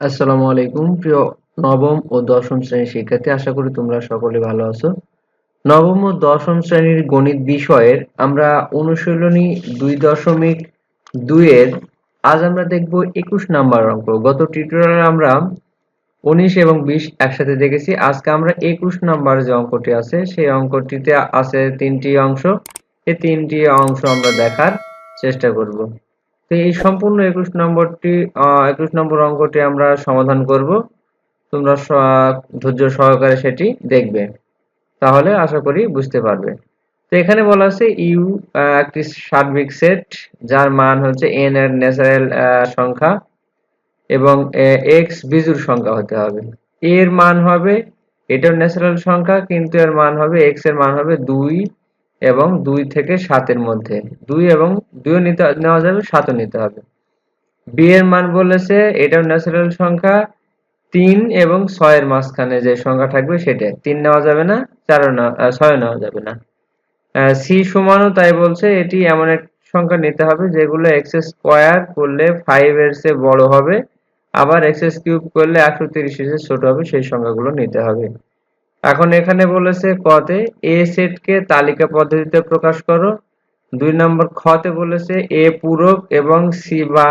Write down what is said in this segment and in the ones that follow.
আসসালামু আলাইকুম, প্রিয় নবম ও দশম শ্রেণির শিক্ষার্থী, আশা করি তোমরা সকলে ভালো আছো। নবম ও দশম শ্রেণির গণিত বিষয়ের আমরা অনুশীলনী দুই দশমিক দুইয়ের, আজ আমরা দেখব একুশ নাম্বার অঙ্ক। গত টিউটোরিয়ালে আমরা উনিশ এবং বিশ একসাথে দেখেছি। আজকে আমরা একুশ নাম্বার যে অঙ্কটি আছে, সেই অঙ্কটিতে আছে তিনটি অংশ। এই তিনটি অংশ আমরা দেখার চেষ্টা করব। তো এই সম্পূর্ণ একুশ নম্বরটি একুশ নম্বর অঙ্কটি আমরা সমাধান করব। তোমরা ধৈর্য সহকারে সেটি দেখবে। তাহলে আশা করি বুঝতে পারবে। তো এখানে বলা আছে ইউ একটি সার্বিক সেট, যার মান হচ্ছে এন এর ন্যাচারাল সংখ্যা এবং এক্স বিজুর সংখ্যা হতে হবে। এর মান হবে এটার ন্যাচারাল সংখ্যা, কিন্তু এর মান হবে এক্সের মান হবে দুই। এবং দুই থেকে সাতের মধ্যে। দুই এবং দুইও নিতে নেওয়া যাবে, সাতও নিতে হবে। বি এর মান বলেছে, এটাও ন্যাচারাল সংখ্যা, তিন এবং ছয়ের মাঝখানে যে সংখ্যা থাকবে সেটা। তিন নেওয়া যাবে না, চারও না ছয় নেওয়া যাবে না। সি সমানও তাই বলছে, এটি এমন এক সংখ্যা নিতে হবে যেগুলো এক্স স্কোয়ার করলে ফাইভ এর চেয়ে বড় হবে। আবার এক্স কিউব করলে একশো তিরিশ এর ছোট হবে, সেই সংখ্যাগুলো নিতে হবে। এখন এখানে বলেছে কতে এ সেটকে তালিকা পদ্ধতিতে প্রকাশ করো। দুই নম্বর খতে বলেছে এ পূরক এবং সি বা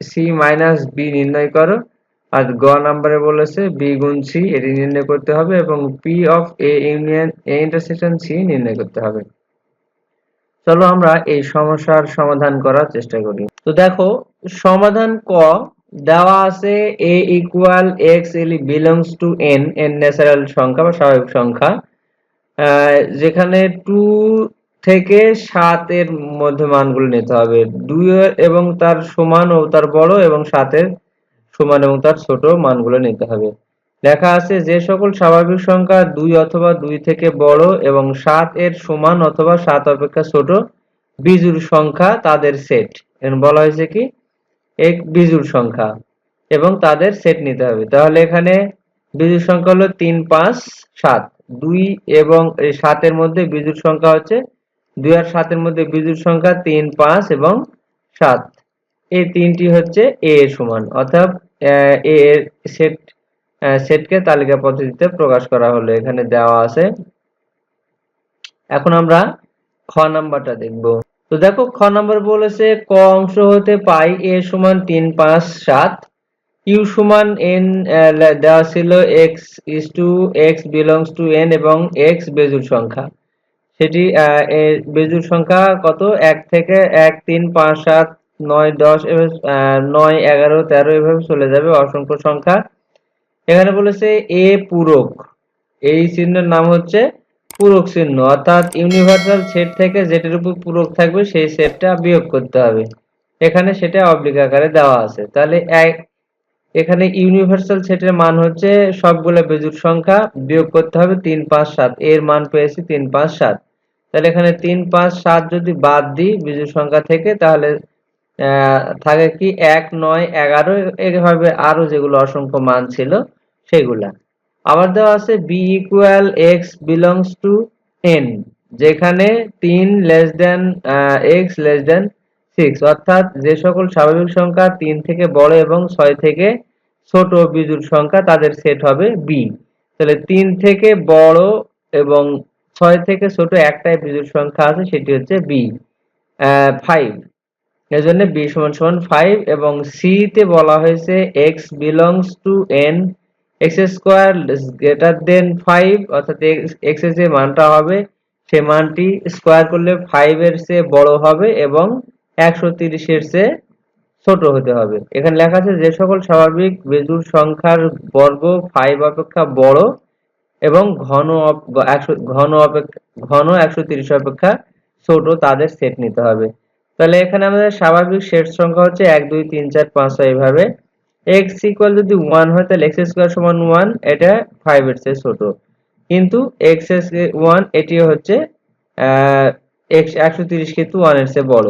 সি মাইনাস বি নির্ণয় করো। আর গ নম্বরে বলেছে বি গুণ সি, এটি নির্ণয় করতে হবে এবং P of A union, A intersection C নির্ণয় করতে হবে। চলো আমরা এই সমস্যার সমাধান করার চেষ্টা করি। তো দেখো, সমাধান ক দেওয়া আছে A equal X belongs to N N natural সংখ্যা বা স্বাভাবিক সংখ্যা। যেখানে টু থেকে সাতের মধ্যে মানগুলো নিতে হবে। দুই এবং তার সমান ও তার বড় এবং সাতের সমান এবং তার ছোট মানগুলো নিতে হবে। লেখা আছে যে সকল স্বাভাবিক সংখ্যা দুই অথবা দুই থেকে বড় এবং সাত এর সমান অথবা সাত অপেক্ষা ছোট বিজুর সংখ্যা তাদের সেট বলা হয়েছে কি? এক বিজুর সংখ্যা এবং তাদের সেট নিতে হবে। তাহলে এখানে বিজুর সংখ্যা হলো তিন, পাঁচ, সাত। দুই এবং সাতের মধ্যে বিজুর সংখ্যা হচ্ছে দুই আর সাতের মধ্যে বিজুর সংখ্যা তিন, পাঁচ এবং সাত। এই তিনটি হচ্ছে এ এর সমান। অর্থাৎ, এ এর সেট সেটকে তালিকা পদ্ধতিতে প্রকাশ করা হলো। এখানে দেওয়া আছে। এখন আমরা খ নাম্বারটা দেখব। তো দেখো, খ নাম্বার বলেছে ক অংশ হতে পাই এ সমান তিন পাঁচ সাত ইউ সমান এন দেওয়া ছিল X is two, X belongs to N এবং এক্স বেজুর সংখ্যা। সেটি বেজুর সংখ্যা কত? এক থেকে এক, তিন, পাঁচ, সাত, নয়, দশ নয়, এগারো, তেরো এভাবে চলে যাবে অসংখ্য সংখ্যা। এখানে বলেছে এ পূরক। এই চিহ্নের নাম হচ্ছে পূরক চিহ্ন অর্থাৎ ইউনিভার্সাল সেট থেকে যেটার উপর পূরক থাকবে সেই সেটটা বিয়োগ করতে হবে। এখানে সেটা অবলিক আকারে দেওয়া আছে। তাহলে এক, এখানে ইউনিভার্সাল সেটের মান হচ্ছে সবগুলো বেজুর সংখ্যা বিয়োগ করতে হবে তিন, পাঁচ, সাত। এর মান পেয়েছি তিন, পাঁচ, সাত। তাহলে এখানে তিন, পাঁচ, সাত যদি বাদ দিই বিজুর সংখ্যা থেকে, তাহলে থাকে কি এক, নয়, এগারো, এভাবে আরও যেগুলো অসংখ্য মান ছিল, সেগুলা। আবার দেওয়া আছে B equal X belongs to N যেখানে তিন less than X less than six অর্থাৎ যে সকল স্বাভাবিক সংখ্যা তিন থেকে বড় এবং ছয় থেকে ছোট বিজুর সংখ্যা তাদের সেট হবে বি তাহলে তিন থেকে বড় এবং ছয় থেকে ছোট একটাই বিজুর সংখ্যা আছে, সেটি হচ্ছে বি ফাইভ এজন্য বি সমান সমান ফাইভ এবং সি তে বলা হয়েছে X belongs to N X square greater than five অর্থাৎ এক্সের যে মানটা হবে, সে মানটি স্কোয়ার করলে ফাইভ এর চেয়ে বড় হবে এবং একশো তিরিশের চেয়ে ছোট হতে হবে। এখানে লেখা আছে, যে সকল স্বাভাবিক বেজুর সংখ্যার বর্গ ফাইভ অপেক্ষা বড় এবং ঘন ঘন অপেক্ষা, ঘন একশো তিরিশ অপেক্ষা ছোট তাদের সেট নিতে হবে। তাহলে এখানে আমাদের স্বাভাবিক সেট সংখ্যা হচ্ছে এক, দুই, তিন, চার, পাঁচ, ছয় এইভাবে এক্স ইকুয়াল যদি ওয়ান হয়, তাহলে এক্স স্কোয়ার সমান ওয়ান এটা ফাইভ এর চেয়ে ছোট। কিন্তু এক্স এস ওয়ান এটি হচ্ছে একশো তিরিশ কিন্তু ওয়ানের চেয়ে বড়।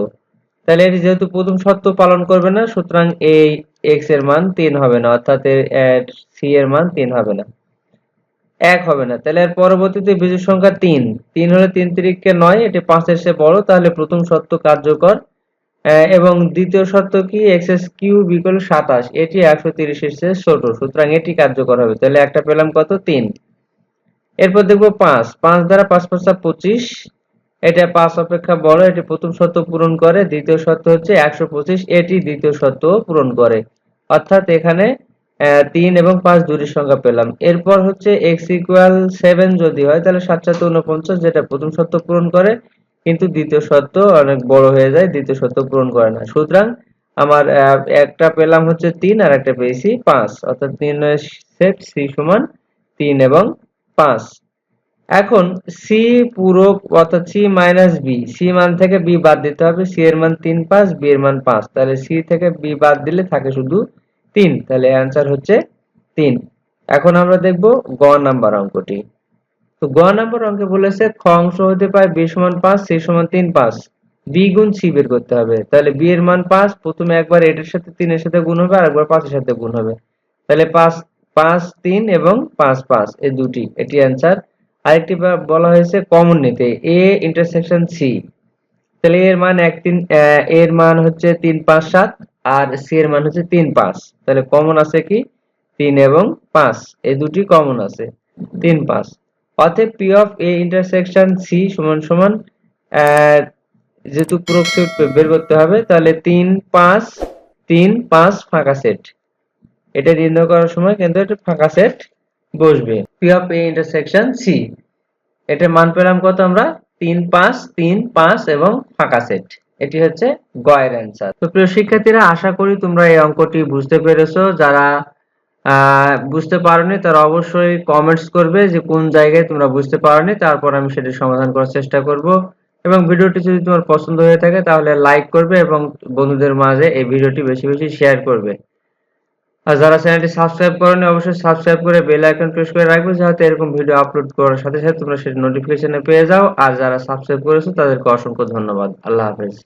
তাহলে এটি যেহেতু প্রথম শর্ত পালন করবে না, সুতরাং এই এক্সের মান তিন হবে না, অর্থাৎ সি এর মান তিন হবে না। এক হবে না। তাহলে এর পরবর্তীতে বিজুর সংখ্যা তিন। তিন হলে তিন তিরিখকে নয়, এটি পাঁচের চেয়ে বড়, তাহলে প্রথম শর্ত কার্যকর এবং দ্বিতীয় শর্ত কি? এক্স এস কিউব ইকুয়াল সাতাশ। এটি একশো তিরিশের চেয়ে ছোট। সুতরাং এটি কার্যকর হবে। তাহলে একটা পেলাম কত? তিন। এরপর দেখব পাঁচ। পাঁচ দ্বারা পাঁচ পাঁচটা পঁচিশ। এটা পাঁচ অপেক্ষা বড়। এটি প্রথম শর্ত পূরণ করে। দ্বিতীয় শর্ত হচ্ছে একশো পঁচিশ। এটি দ্বিতীয় শর্ত পূরণ করে। অর্থাৎ এখানে তিন এবং পাঁচ দুটি সংখ্যা পেলাম। এরপর হচ্ছে এক্স ইকুয়াল সেভেন যদি হয়, তাহলে সাত সাত উনপঞ্চাশ যেটা প্রথম শর্ত পূরণ করে। কিন্তু দ্বিতীয় শর্ত অনেক বড় হয়ে যায়, দ্বিতীয় শর্ত পূরণ করে না। সুতরাং আমার একটা পেলাম হচ্ছে তিন আর একটা পেয়েছি পাঁচ। অর্থাৎ তিন সেট সি সমান তিন এবং পাঁচ। এখন সি পুরো, অর্থাৎ সি মাইনাস বি, সি মান থেকে বি বাদ দিতে হবে। সি এর মান তিন পাঁচ, বি এর মান পাঁচ। তাহলে সি থেকে বি বাদ দিলে থাকে শুধু তিন। তাহলে অ্যান্সার হচ্ছে তিন। এখন আমরা দেখব গ নাম্বার অঙ্কটি। তো গ নাম্বার অঙ্কে বলেছে খ অংশ হতে পায় বি সমান পাঁচ, সি সমান তিন, পাঁচ। বি গুণ সি বের করতে হবে। তাহলে বি এর মান পাঁচ, প্রথমে একবার এটার সাথে তিনের সাথে গুণ হবে আর একবার পাঁচের সাথে গুণ হবে। তাহলে পাঁচ পাঁচ, তিন এবং পাঁচ পাঁচ, এই দুটি, এটি অ্যান্সার আরেকটি বলা হয়েছে কমন নিতে এ ইন্টারসেকশন সি তাহলে এর মান এক, তিন এর মান হচ্ছে তিন, পাঁচ, সাত, আর সি এর মান হচ্ছে তিন, পাঁচ। তাহলে কমন আছে কি? তিন এবং পাঁচ, এই দুটি কমন আছে। তিন, পাঁচ। অতএব P of A intersection C সমান সমান যেহেতু প্রুফ সেট বের করতে হবে, তাহলে তিন পাঁচ তিন পাঁচ ফাঁকা সেট এটা নির্ণয় করার সময় কিন্তু একটা ফাঁকা সেট বসবে। P of A intersection C এটা মান পেলাম কত আমরা? তিন পাঁচ তিন পাঁচ এবং ফাঁকা সেট এটি হচ্ছে গয়ের অ্যান্সার তো প্রিয় শিক্ষার্থীরা, আশা করি তোমরা এই অঙ্কটি বুঝতে পেরেছ। যারা বুঝতে পারোনি, তারা অবশ্যই কমেন্টস করবে যে কোন জায়গায় তোমরা বুঝতে পারোনি, তারপর আমি সেটি সমাধান করার চেষ্টা করব। এবং ভিডিওটি যদি তোমার পছন্দ হয়ে থাকে, তাহলে লাইক করবে এবং বন্ধুদের মাঝে এই ভিডিওটি বেশি বেশি শেয়ার করবে। আর যারা চ্যানেলটি সাবস্ক্রাইব করেনি, অবশ্যই সাবস্ক্রাইব করে বেল আইকন প্রেস করে রাখবে, যাতে এরকম ভিডিও আপলোড করার সাথে সাথে তোমরা সেটা নোটিফিকেশনে পেয়ে যাও। আর যারা সাবস্ক্রাইব করেছ, তাদেরকে অসংখ্য ধন্যবাদ। আল্লাহ হাফেজ।